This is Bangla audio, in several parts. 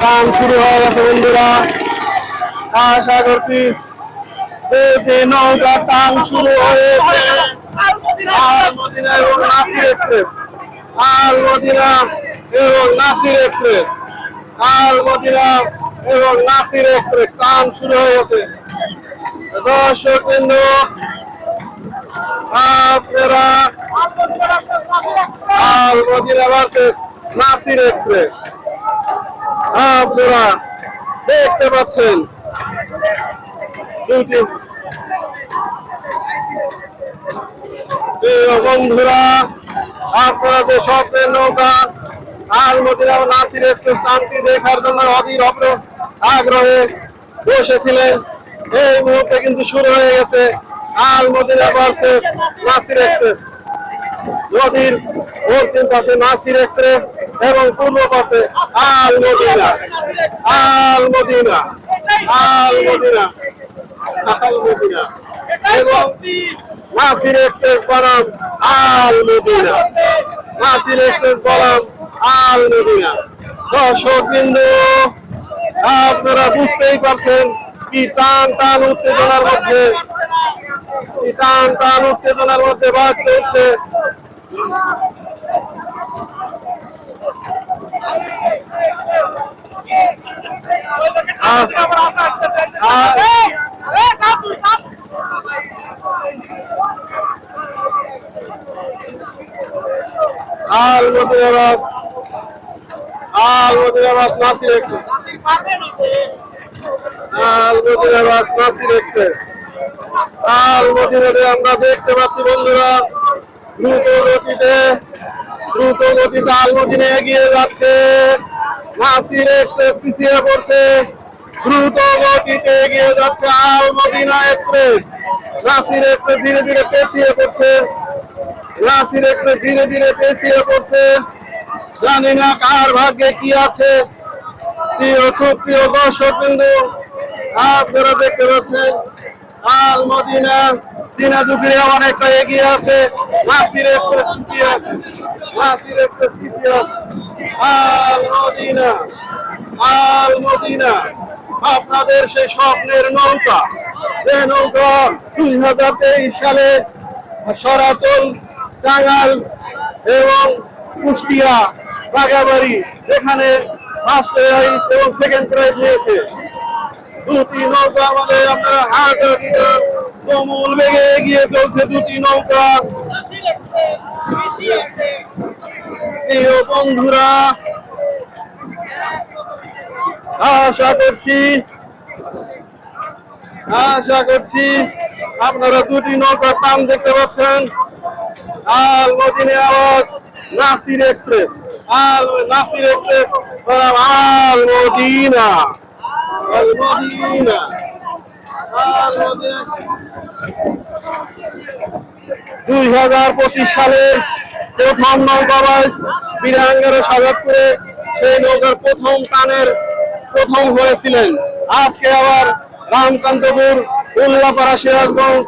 টান শুরু হয়ে গেছে, বন্ধুরা। আশা করছি টান শুরু হয়েছে মদিনা এবং নাসির এক্সপ্রেস মদিনা এবং নাসির এক্সপ্রেস টান শুরু হয়ে গেছে। দর্শক বিন্দু, আপনারা আল মদিনা ভার্সেস নাসির এক্সপ্রেস। আপনারা দেখতে পাচ্ছেন। বন্ধুরা আপনারা যে স্বপ্নের নৌকা আল মদিনা নাসির এক্সপ্রেস টানটি দেখার জন্য অধীর অপ্র আগ্রহে বসেছিলেন। এই মুহূর্তে কিন্তু শুরু হয়ে গেছে আল মদিনা ভার্সেস নাসির এক্সপ্রেস। নদীর পশ্চিম পাশে নাসির এক্সপ্রেস এবং পূর্ব পাশে আল মদিনা। আল মদিনা। আল মদিনা। আল মদিনা। এবং নাসির এক্সপ্রেস বনাম আল মদিনা। নাসির এক্সপ্রেস বনাম আল মদিনা। দর্শক বিন্দু আপনারা বুঝতেই পারছেন কি টান টান উত্তেজনার মধ্যে কি টান টান উত্তেজনার মধ্যে বাদ চলছে আল মদিনাবাদ আল মদিনাবাদ নাসির এক্সপ্রেস আমরা দেখতে পাচ্ছি, বন্ধুরা। গতিতে, দ্রুত গতিতে এগিয়ে যাচ্ছে। পিছিয়ে পড়ছে। এগিয়ে যাচ্ছে ধীরে ধীরে পড়ছে। ধীরে ধীরে পড়ছে। জানি না কার ভাগ্যে কি আছে। প্রিয় সুপ্রিয় দর্শক বিন্দু আপনারা দেখতে পাচ্ছেন আল মদিনা চীনা যুগের অনেকটা এগিয়ে আছে। নাসির এক্সপ্রেস আল মদিনা, আল আপনাদের সেই স্বপ্নের নৌকা যে নৌকা দুই হাজার তেইশ সালে সরাতল টাঙ্গাল এবং কুষ্টিয়া বাগাবাড়ি এখানে ফার্স্ট প্রাইজ এবং সেকেন্ড প্রাইজ নিয়েছে। দুটি নৌকা আমাদের আপনারা হাট কমল বেগে এগিয়ে চলছে দুটি নৌকা। প্রিয় বন্ধুরা, আশা করছি আশা করছি আপনারা দুটি নৌকার নাম দেখতে পাচ্ছেন। আল মদিনে আওয়াজ নাসির এক্সপ্রেস। আল নাসির এক্সপ্রেস আল মদিনা। দুই হাজার পঁচিশ সালের প্রথম নৌকাবাজ সেই নৌকার প্রথম টানের প্রথম হয়েছিলেন। আজকে আবার রামকান্তপুর, উল্লাপাড়া, সিরাজগঞ্জ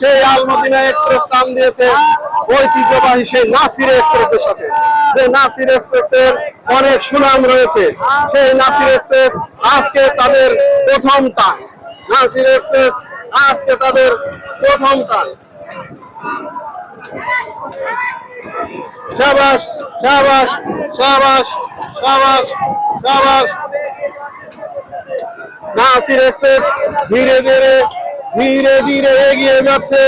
সেই আলমদিনা এক্সপ্রেস টান দিয়েছে ঐতিহ্যবাহী সেই নাসির এক্সপ্রেসের সাথে। যে নাসির এক্সপ্রেসের অনেক সুনাম রয়েছে। সেই নাসির এক্সপ্রেস আজকে তাদের প্রথম টান নাসির এক্সপ্রেস আজকে তাদের প্রথম টান শাবাশ শাবাশ শাবাশ শাবাশ শাবাশ নাসির এক্সপ্রেস ধীরে ধীরে ধীরে ধীরে এগিয়ে যাচ্ছে।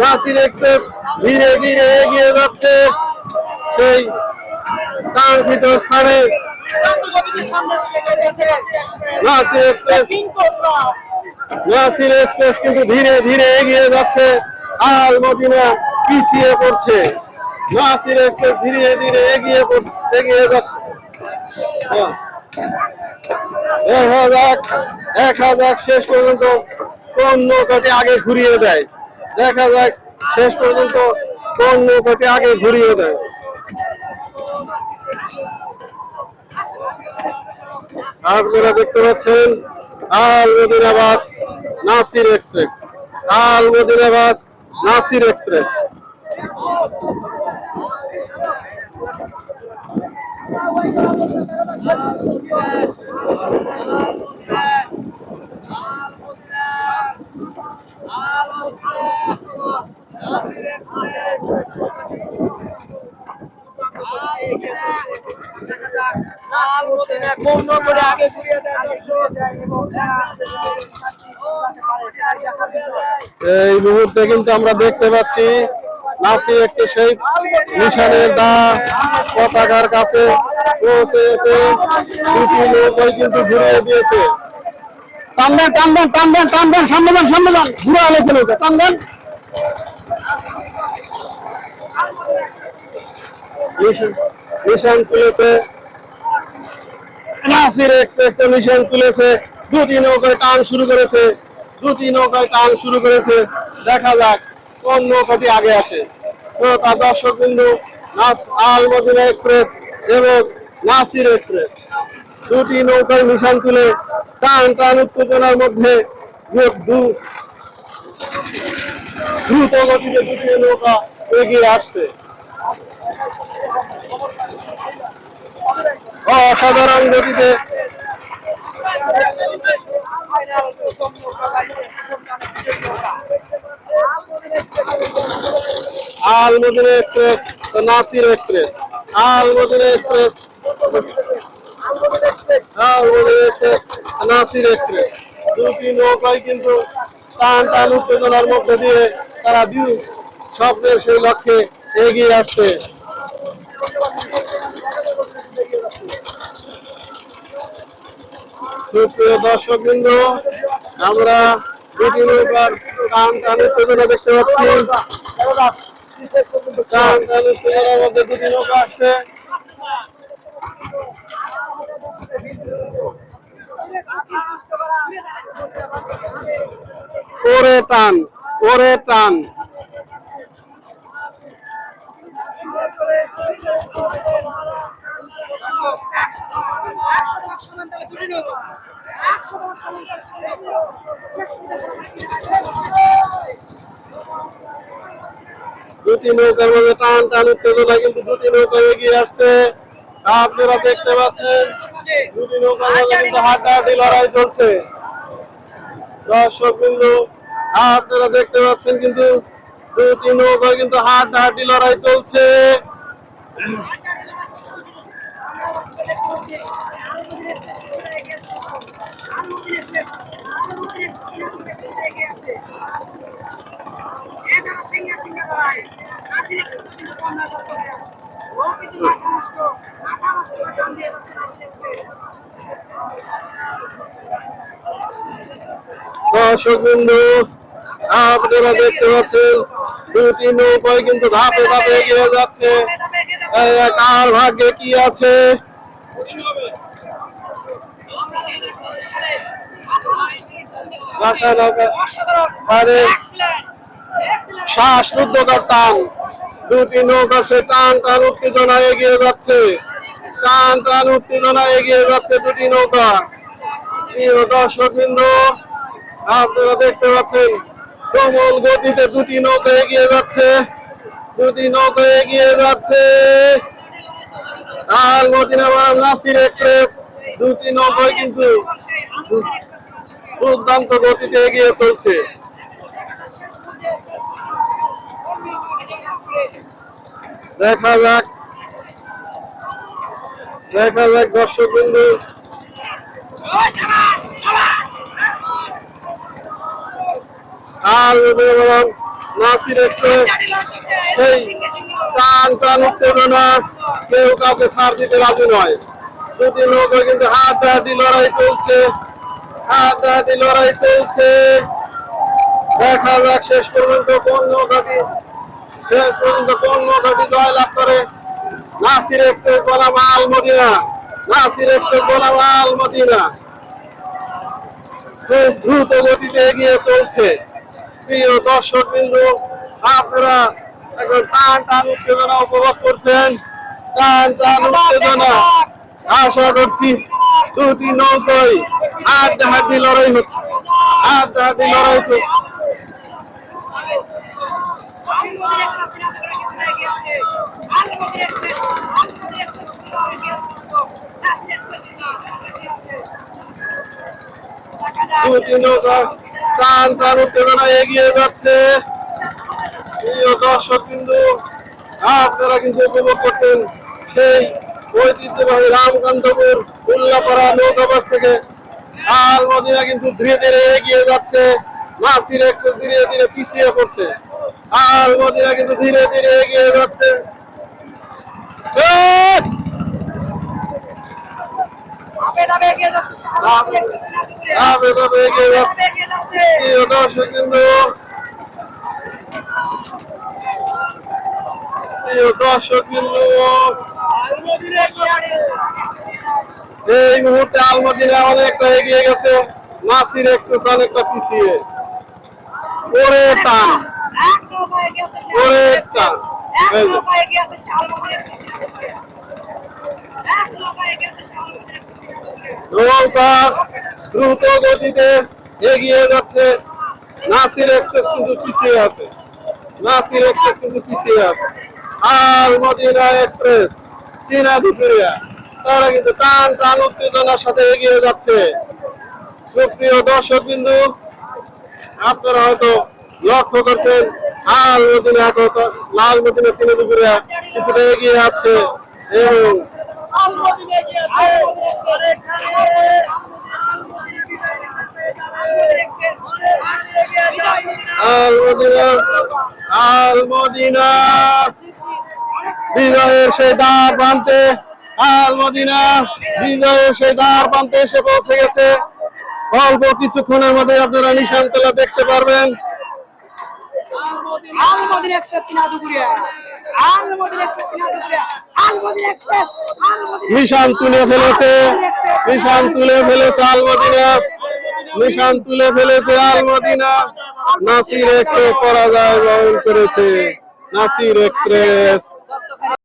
নাসির এক্সপ্রেস ধীরে ধীরে এগিয়ে যাচ্ছে। সেই কাঙ্ক্ষিত স্থানে কিন্তু ধীরে ধীরে এগিয়ে যাচ্ছে। আল মদিনা পিছিয়ে পড়ছে। নাসির এক্সপ্রেস ধীরে ধীরে এগিয়ে পড়ছে এগিয়ে যাচ্ছে। এক হাজার এক হাজার শেষ পর্যন্ত কোন নৌকাটি আগে ঘুরিয়ে দেয়। দেখা যাক শেষ পর্যন্ত কোন নৌকাটি আগে ঘুরিয়ে দেয়। আপনারা দেখতে পাচ্ছেন আল মদিনা বাস নাসির এক্সপ্রেস। আল মদিনা বাস নাসির এক্সপ্রেস করে আগে ঘুরিয়ে দেয় এই মুহূর্তে কিন্তু আমরা দেখতে পাচ্ছি নাসি একটি সেই নিশানের দা পতাকার কাছে পৌঁছেছে দুটি নৌকাই কিন্তু ঘুরিয়ে দিয়েছে। টানবেন টানবেন টানবেন টানবেন সামনে যান সামনে যান ঘুরে আলেছে নৌকা টানবেন। নিশান- তুলেছে। নাসির নিশান তুলেছে। দুটি নৌকায় টান শুরু করেছে। দুটি নৌকায় টান শুরু করেছে। দেখা যাক কোন নৌকাটি আগে আসে। তো তার দর্শক বিন্দু আল মদিনা এক্সপ্রেস এবং নাসির এক্সপ্রেস। দুটি নৌকায় নিশান তুলে টান টান উত্তেজনার মধ্যে দ্রুত গতিতে দুটি নৌকা এগিয়ে আসছে। অসাধারণ গতিতে Al Madina express, Nasir express. Al Madina express. Al Madina express, Nasir express. দুটি নৌকাই কিন্তু টান টান উত্তেজনার মধ্যে দিয়ে তারা দুই স্বপ্নের সেই লক্ষ্যে এগিয়ে আসছে। সুপ্রিয় দর্শক বৃন্দ আমরা দুটি দেখতে পাচ্ছি। টান টান উত্তেজনার মধ্যে দুটি নৌকা আসছে। ওরে টান ওরে টান। দুটি নৌকার মধ্যে টান টান উত্তেজনা কিন্তু দুটি নৌকা এগিয়ে আসছে। আপনারা দেখতে পাচ্ছেন দুটি নৌকার মধ্যে কিন্তু হাড্ডাহাড্ডি লড়াই চলছে। দর্শক বিন্দু আপনারা দেখতে পাচ্ছেন কিন্তু দুটি নৌকা কিন্তু হাড্ডাহাড্ডি লড়াই চলছে। দর্শক বিন্দু আপনারা দেখতে পাচ্ছেন দুটি নৌকায় কিন্তু ধাপে ধাপে এগিয়ে যাচ্ছে। কার ভাগ্যে কি আছে? শ্বাস রুদ্ধকার টান দুটি নৌকা সে টান টান উত্তেজনা এগিয়ে যাচ্ছে। টান টান উত্তেজনা এগিয়ে যাচ্ছে দুটি নৌকা। প্রিয় দর্শক বিন্দু আপনারা দেখতে পাচ্ছেন, কোমল গতিতে দুটি নৌকা এগিয়ে যাচ্ছে। দুটি এগিয়ে যাচ্ছে। আর মদিনা নাসির এক্সপ্রেস দুটি কিন্তু দুর্দান্ত গতিতে এগিয়ে চলছে। দেখা যাক দেখা যাক দর্শক বিন্দু আর নাসির এক্সপ্রেস। সেই টান টান উত্তেজনা কেউ কাউকে ছাড় দিতে রাজি নয়। দুটি নৌকা কিন্তু হাত হাতি লড়াই চলছে। হাত হাতি লড়াই চলছে। দেখা যাক শেষ পর্যন্ত কোন নৌকাটি শেষ পর্যন্ত কোন নৌকাটি জয়লাভ করে। নাসির এক্সপ্রেস বনাম আল মদিনা। নাসির এক্সপ্রেস বনাম আল মদিনা। খুব দ্রুত গতিতে এগিয়ে চলছে। প্রিয় দর্শক বিন্দু, আপনারা এখন টান টান উত্তেজনা উপভোগ করছেন। টান টান উত্তেজনা আশা করছি দুটি নৌকায় আট জাহাজি লড়াই হচ্ছে। আট জাহাজি লড়াই হচ্ছে। দুটি নৌকা টান টান উত্তেজনা এগিয়ে যাচ্ছে। দর্শক কিন্তু আপনারা কিন্তু উপভোগ করছেন সেই ঐতিহ্যবাহী রামকান্তপুর উল্লাপাড়া নৌকাবাস থেকে। আল মদিনা কিন্তু ধীরে ধীরে এগিয়ে যাচ্ছে। নাসির একটু ধীরে ধীরে পিছিয়ে পড়ছে। আল মদিনা কিন্তু ধীরে ধীরে এগিয়ে যাচ্ছে এই! ধাপে ধাপে এগিয়ে যাচ্ছে ধাপে ধাপে এগিয়ে যাচ্ছে এগিয়ে যাচ্ছে প্রিয় দর্শক কিন্তু প্রিয় দর্শক কিন্তু এই মুহূর্তে আলমদিনে অনেকটা এগিয়ে গেছে নাসির এক্সপ্রেস অনেকটা পিছিয়ে। ওরে টান। এক এগিয়ে যাচ্ছে ওরে টান। এক এই যে, নৌকা এগিয়ে এক নৌকা এগিয়ে যাচ্ছে শালমদির নৌকা দ্রুত গতিতে এগিয়ে যাচ্ছে। নাসির এক্সপ্রেস কিন্তু পিছিয়ে আছে। নাসির এক্সপ্রেস কিন্তু পিছিয়ে আছে। আর মদিনা এক্সপ্রেস, চীনা দুপুরিয়া। তারা কিন্তু টান টান উত্তেজনার সাথে এগিয়ে যাচ্ছে। সুপ্রিয় দর্শক বিন্দু আপনারা হয়তো লক্ষ্য করছেন লাল মদিনা লাল মদিনা, চীনা দুপুরিয়া কিছুটা এগিয়ে আছে এবং আল মদিনা আল মদিনা বিজয়ের সেই দ্বার প্রান্তে আল মদিনা বিজয়ের সেই দ্বার প্রান্তে এসে পৌঁছে গেছে। অল্প কিছুক্ষণের মধ্যে আপনারা নিশান দেখতে পারবেন। নিশান তুলে ফেলেছে নিশান তুলে ফেলেছে আলমদিনা নিশান তুলে ফেলেছে আলমদিনা নাসির এক্সপ্রেস পরাজয় বরণ করেছে। নাসির এক্সপ্রেস